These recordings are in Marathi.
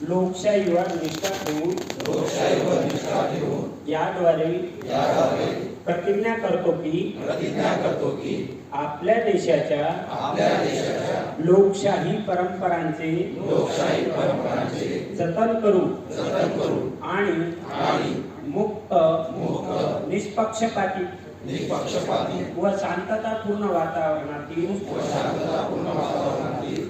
लोकशाहीवर निष्ठा ठेवून लोकशाहीवर निष्ठा ठेवून याद्वारे याद्वारे प्रतिज्ञा करतो की प्रतिज्ञा करतो की आपल्या देशाच्या आपल्या देशाच्या लोकशाही परंपरांचे लोकशाही परंपरांचे जतन करू जतन करू आणि आणि मुक्त मुक्त निष्पक्षपाती निष्पक्षपाती व शांततापूर्ण वातावरणातील व शांततापूर्ण वातावरणातील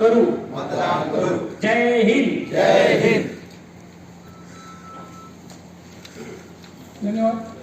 करू. मतदान करू. जय हिंद. जय हिंद. धन्यवाद.